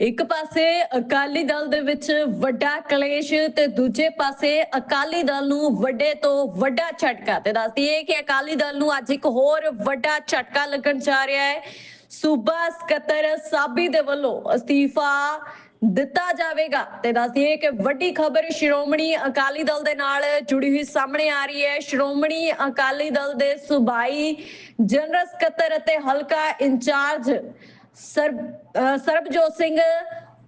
ਇੱਕ ਪਾਸੇ ਅਕਾਲੀ ਦਲ ਦੇ ਵਿੱਚ ਵੱਡਾ ਕਲੇਸ਼ ਤੇ ਦੂਜੇ ਪਾਸੇ ਅਕਾਲੀ ਦਲ ਨੂੰ ਵੱਡੇ ਤੋਂ ਵੱਡਾ ਝਟਕਾ ਤੇ ਦੱਸਦੀ ਹੈ ਕਿ ਅਕਾਲੀ ਦਲ ਨੂੰ ਅੱਜ ਇੱਕ ਹੋਰ ਵੱਡਾ ਝਟਕਾ ਲੱਗਣ ਜਾ ਰਿਹਾ ਹੈ। ਸੂਬਾ ਸਕੱਤਰ ਸਾਬੀ ਦੇ ਵੱਲੋਂ ਅਸਤੀਫਾ ਦਿੱਤਾ ਜਾਵੇਗਾ ਤੇ ਦੱਸਦੀਏ ਕਿ ਵੱਡੀ ਖਬਰ ਸ਼੍ਰੋਮਣੀ ਅਕਾਲੀ ਦਲ ਦੇ ਨਾਲ ਜੁੜੀ ਹੋਈ ਸਾਹਮਣੇ ਆ ਰਹੀ ਹੈ। ਸ਼੍ਰੋਮਣੀ ਅਕਾਲੀ ਦਲ ਦੇ ਸੂਬਾਈ ਜਨਰਲ ਸਕੱਤਰ ਅਤੇ ਹਲਕਾ ਇੰਚਾਰਜ ਸਰਬਜੋਤ ਸਿੰਘ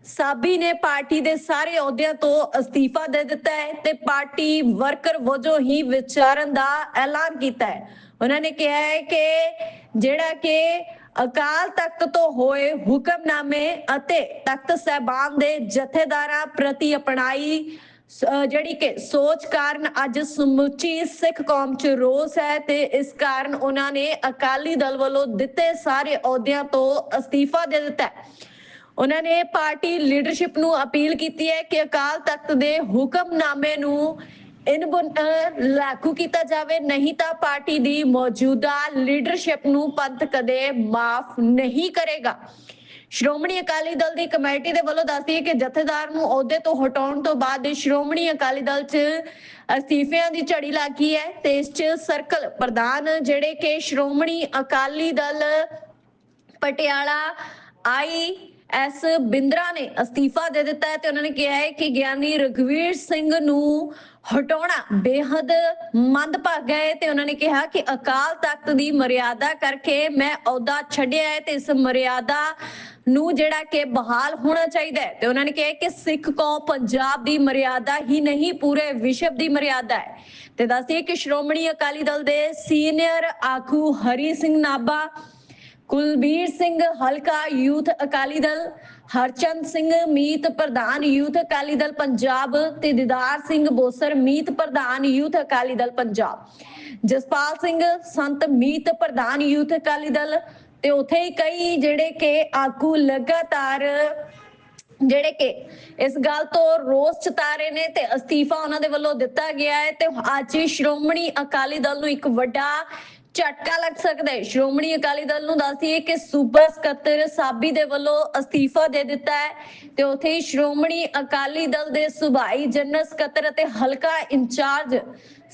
ਸਾਬੀ ਨੇ ਪਾਰਟੀ ਦੇ ਸਾਰੇ ਅਹੁਦਿਆਂ ਤੋਂ ਅਸਤੀਫਾ ਦੇ ਦਿੱਤਾ ਹੈ ਤੇ ਪਾਰਟੀ ਵਰਕਰ ਵਜੋਂ ਹੀ ਵਿਚਾਰਨ ਦਾ ਐਲਾਨ ਕੀਤਾ ਹੈ। ਉਹਨਾਂ ਨੇ ਕਿਹਾ ਹੈ ਕਿ ਜਿਹੜਾ ਕਿ ਅਕਾਲ ਤਖਤ ਤੋਂ ਹੋਏ ਹੁਕਮਨਾਮੇ ਅਤੇ ਤਖਤ ਸਹਿਬਾਨ ਦੇ ਜਥੇਦਾਰਾਂ ਪ੍ਰਤੀ ਅਪਣਾਈ ਜਿਹੜੀ ਕਿ ਸੋਚ ਕਾਰਨ ਅੱਜ ਸਮੁੱਚੀ ਸਿੱਖ ਕੌਮ 'ਚ ਰੋਸ ਹੈ ਤੇ ਇਸ ਕਾਰਨ ਉਹਨਾਂ ਨੇ ਅਕਾਲੀ ਦਲ ਵੱਲੋਂ ਦਿੱਤੇ ਸਾਰੇ ਅਹੁਦਿਆਂ ਤੋਂ ਅਸਤੀਫਾ ਦੇ ਦਿੱਤਾ ਉਹਨਾਂ ਨੇ ਪਾਰਟੀ ਲੀਡਰਸ਼ਿਪ ਨੂੰ ਅਪੀਲ ਕੀਤੀ ਹੈ ਕਿ ਅਕਾਲ ਤਖਤ ਦੇ ਹੁਕਮਨਾਮੇ ਨੂੰ ਇਨ ਲਾਗੂ ਕੀਤਾ ਜਾਵੇ, ਨਹੀਂ ਤਾਂ ਪਾਰਟੀ ਦੀ ਮੌਜੂਦਾ ਲੀਡਰਸ਼ਿਪ ਨੂੰ ਪੰਥ ਕਦੇ ਮਾਫ ਨਹੀਂ ਕਰੇਗਾ। ਸ਼੍ਰੋਮਣੀ ਅਕਾਲੀ ਦਲ ਦੀ ਕਮੇਟੀ ਦੇ ਵੱਲੋਂ ਦੱਸਦੀ ਹੈ ਕਿ ਜਥੇਦਾਰ ਨੂੰ ਅਹੁਦੇ ਤੋਂ ਹਟਾਉਣ ਤੋਂ ਬਾਅਦ ਸ਼੍ਰੋਮਣੀ ਅਕਾਲੀ ਦਲ 'ਚ ਅਸਤੀਫਿਆਂ ਦੀ ਝੜੀ ਲੱਗੀ ਹੈ ਤੇ ਇਸ 'ਚ ਸਰਕਲ ਪ੍ਰਧਾਨ ਜਿਹੜੇ ਕਿ ਸ਼੍ਰੋਮਣੀ ਅਕਾਲੀ ਦਲ ਪਟਿਆਲਾ ਆਈ ਐਸ ਬਿੰਦਰਾ ਨੇ ਅਸਤੀਫਾ ਦੇ ਦਿੱਤਾ ਹੈ ਤੇ ਉਹਨਾਂ ਨੇ ਕਿਹਾ ਹੈ ਕਿ ਗਿਆਨੀ ਰਘਵੀਰ ਸਿੰਘ ਨੂੰ ਹਟਾਉਣਾ ਬੇहद ਮੰਦਭਾਗਾ ਹੈ ਤੇ ਉਹਨਾਂ ਨੇ ਕਿਹਾ ਕਿ ਅਕਾਲ ਤਖਤ ਦੀ ਮਰਿਆਦਾ ਕਰਕੇ ਮੈਂ ਅਹੁਦਾ ਛੱਡਿਆ ਹੈ ਤੇ ਇਸ ਮਰਿਆਦਾ ਨੂੰ ਜਿਹੜਾ ਕਿ ਬਹਾਲ ਹੋਣਾ ਚਾਹੀਦਾ ਹੈ। ਤੇ ਉਹਨਾਂ ਨੇ ਕਿਹਾ ਕਿ ਸਿੱਖ ਕੌਮ ਪੰਜਾਬ ਦੀ ਮਰਿਆਦਾ ਹੀ ਨਹੀਂ, ਪੂਰੇ ਵਿਸ਼ਵ ਦੀ ਮਰਿਆਦਾ ਹੈ। ਤੇ ਦੱਸਦੀਏ ਕਿ ਸ਼੍ਰੋਮਣੀ ਅਕਾਲੀ ਦਲ ਦੇ ਸੀਨੀਅਰ ਆਗੂ ਹਰੀ ਸਿੰਘ ਨਾਭਾ ਕੁਲਬੀਰ ਸਿੰਘ ਹਲਕਾ ਯੂਥ ਅਕਾਲੀ ਦਲ, ਹਰਚੰਦ ਸਿੰਘ ਮੀਤ ਪ੍ਰਧਾਨ ਯੂਥ ਅਕਾਲੀ ਦਲ ਪੰਜਾਬ ਤੇ ਦਿਦਾਰ ਸਿੰਘ ਬੋਸਰ ਮੀਤ ਪ੍ਰਧਾਨ ਯੂਥ ਅਕਾਲੀ ਦਲ ਪੰਜਾਬ। ਜਸਪਾਲ ਸਿੰਘ ਸੰਤ ਮੀਤ ਪ੍ਰਧਾਨ ਯੂਥ ਅਕਾਲੀ ਦਲ ਤੇ ਉਥੇ ਹੀ ਕਈ ਜਿਹੜੇ ਕਿ ਆਗੂ ਲਗਾਤਾਰ, ਜਿਹੜੇ ਕਿ ਇਸ ਗੱਲ ਤੋਂ ਰੋਸ ਜਤਾ ਰਹੇ ਨੇ ਤੇ ਅਸਤੀਫਾ ਉਹਨਾਂ ਦੇ ਵੱਲੋਂ ਦਿੱਤਾ ਗਿਆ ਹੈ ਤੇ ਅੱਜ ਸ਼੍ਰੋਮਣੀ ਅਕਾਲੀ ਦਲ ਨੂੰ ਇੱਕ ਵੱਡਾ ਝਟਕਾ ਲੱਗ ਸਕਦਾ ਹੈ। ਸ਼੍ਰੋਮਣੀ ਅਕਾਲੀ ਦਲ ਨੂੰ ਦੱਸਦੀਏ ਕਿ ਸੂਬਾ ਸਕੱਤਰ ਸਾਬੀ ਦੇ ਵੱਲੋਂ ਅਸਤੀਫਾ ਦੇ ਦਿੱਤਾ ਹੈ ਤੇ ਉਥੇ ਹੀ ਸ਼੍ਰੋਮਣੀ ਅਕਾਲੀ ਦਲ ਦੇ ਸੁਭਾਈ ਜਨਰਲ ਸਕੱਤਰ ਅਤੇ ਹਲਕਾ ਇੰਚਾਰਜ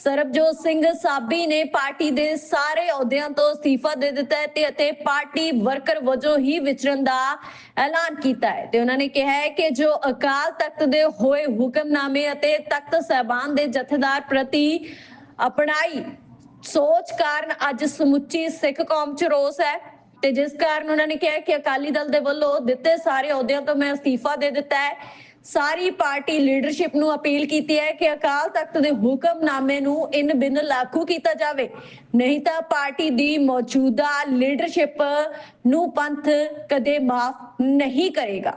ਸਰਬਜੋਤ ਸਿੰਘ ਸਾਬੀ ਨੇ ਪਾਰਟੀ ਦੇ ਸਾਰੇ ਅਹੁਦਿਆਂ ਤੋਂ ਅਸਤੀਫਾ ਦੇ ਦਿੱਤਾ ਹੈ ਤੇ ਅਤੇ ਪਾਰਟੀ ਵਰਕਰ ਵਜੋਂ ਹੀ ਵਿਚਰਨ ਦਾ ਐਲਾਨ ਕੀਤਾ ਹੈ। ਤੇ ਉਹਨਾਂ ਨੇ ਕਿਹਾ ਹੈ ਕਿ ਜੋ ਅਕਾਲ ਤਖਤ ਦੇ ਹੋਏ ਹੁਕਮਨਾਮੇ ਅਤੇ ਤਖਤ ਸਹਿਬਾਨ ਦੇ ਜਥੇਦਾਰ ਪ੍ਰਤੀ ਅਪਣਾਈ ਸੋਚ ਕਾਰਨ ਅੱਜ ਸਮੁੱਚੀ ਸਿੱਖ ਕੌਮ 'ਚ ਰੋਸ ਹੈ ਤੇ ਜਿਸ ਕਾਰਨ ਉਹਨਾਂ ਨੇ ਕਿਹਾ ਕਿ ਅਕਾਲੀ ਦਲ ਦੇ ਵੱਲੋਂ ਦਿੱਤੇ ਸਾਰੇ ਅਹੁਦਿਆਂ ਤੋਂ ਮੈਂ ਅਸਤੀਫਾ ਦੇ ਦਿੱਤਾ ਹੈ। ਸਾਰੀ ਪਾਰਟੀ ਲੀਡਰਸ਼ਿਪ ਨੂੰ ਅਪੀਲ ਕੀਤੀ ਹੈ ਕਿ ਅਕਾਲ ਤਖਤ ਦੇ ਹੁਕਮਨਾਮੇ ਨੂੰ ਇਨ ਬਿਨ ਲਾਗੂ ਕੀਤਾ ਜਾਵੇ। ਨਹੀਂ ਤਾਂ ਪਾਰਟੀ ਦੀ ਮੌਜੂਦਾ ਲੀਡਰਸ਼ਿਪ ਨੂੰ ਪੰਥ ਕਦੇ ਮਾਫ ਨਹੀਂ ਕਰੇਗਾ।